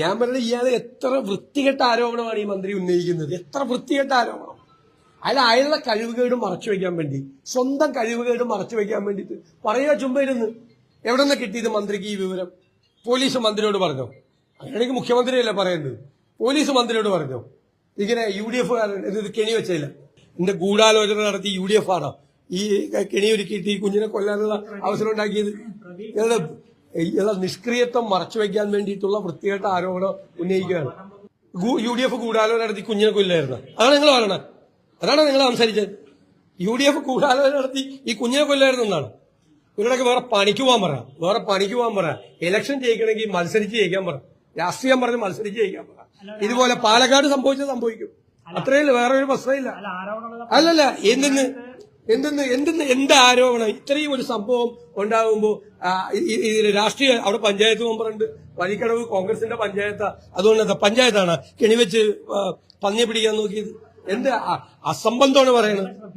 ഞാൻ പറഞ്ഞത് ഇയാൾ എത്ര വൃത്തികെട്ട ആരോപണമാണ് ഈ മന്ത്രി ഉന്നയിക്കുന്നത്? എത്ര വൃത്തികെട്ട ആരോപണം? അയാൾ അയാളുടെ കഴിവുകേടും മറച്ചു വെക്കാൻ വേണ്ടി സ്വന്തം കഴിവുകേടും മറച്ചു വെക്കാൻ വേണ്ടിയിട്ട് പറയുക ചുമ്പയിരുന്ന് എവിടെ നിന്ന് കിട്ടിയത് മന്ത്രിക്ക് ഈ വിവരം? പോലീസ് മന്ത്രിയോട് പറഞ്ഞോ? അങ്ങനെയാണെങ്കിൽ മുഖ്യമന്ത്രിയല്ലേ പറയേണ്ടത് പോലീസ് മന്ത്രിയോട് പറഞ്ഞോ? ഇങ്ങനെ യു ഡി എഫ് ഇത് കെണി വെച്ചില്ല. എന്റെ ഗൂഢാലോചന നടത്തി യു ഡി എഫ് ആണോ? ഈ കെണി ഒരുക്കിയിട്ട് ഈ കുഞ്ഞിനെ കൊല്ലാനുള്ള അവസരം ഉണ്ടാക്കിയത്? ഇയാളുടെ നിഷ്ക്രിയത്വം മറച്ചു വെക്കാൻ വേണ്ടിയിട്ടുള്ള വൃത്തികെട്ട ആരോപണം ഉന്നയിക്കുകയാണ്. യു ഡി എഫ് കൂടാലോനടത്തി നടത്തി കുഞ്ഞിനെ കൊല്ലായിരുന്നു. അതാണ് നിങ്ങൾ പറയണത്. അതാണ് നിങ്ങൾ സംസാരിച്ചത്. യു ഡി എഫ് കൂടാലോനടത്തി നടത്തി ഈ കുഞ്ഞിനെ കൊല്ലായിരുന്നു എന്നാണ്. ഇവരുടെ വേറെ പണിക്ക് പോകാൻ പറ. വേറെ പണിക്ക് പോകാൻ പറ. ഇലക്ഷൻ ജയിക്കണമെങ്കിൽ മത്സരിച്ച് ജയിക്കാൻ പറ. രാഷ്ട്രീയം പറഞ്ഞ് മത്സരിച്ച് ജയിക്കാൻ പറ. ഇതുപോലെ പാലക്കാട് സംഭവിച്ചത് സംഭവിക്കും. അത്രയല്ല വേറെ ഒരു പ്രശ്നമില്ല അല്ലല്ല എന്തെന്ന്? എന്തെന്ന് എന്തെന്ന് എന്ത് ആരോപണം ഇത്രയും ഒരു സംഭവം ഉണ്ടാകുമ്പോൾ ഈ രാഷ്ട്രീയ അവിടെ പഞ്ചായത്ത് മെമ്പറുണ്ട്. വഴിക്കടവ് കോൺഗ്രസിന്റെ പഞ്ചായത്ത്. അതുകൊണ്ട് പഞ്ചായത്താണ് കെണിവെച്ച് പന്നി പിടിക്കാൻ നോക്കിയത്. എന്ത് അസംബന്ധമാണ് പറയുന്നത്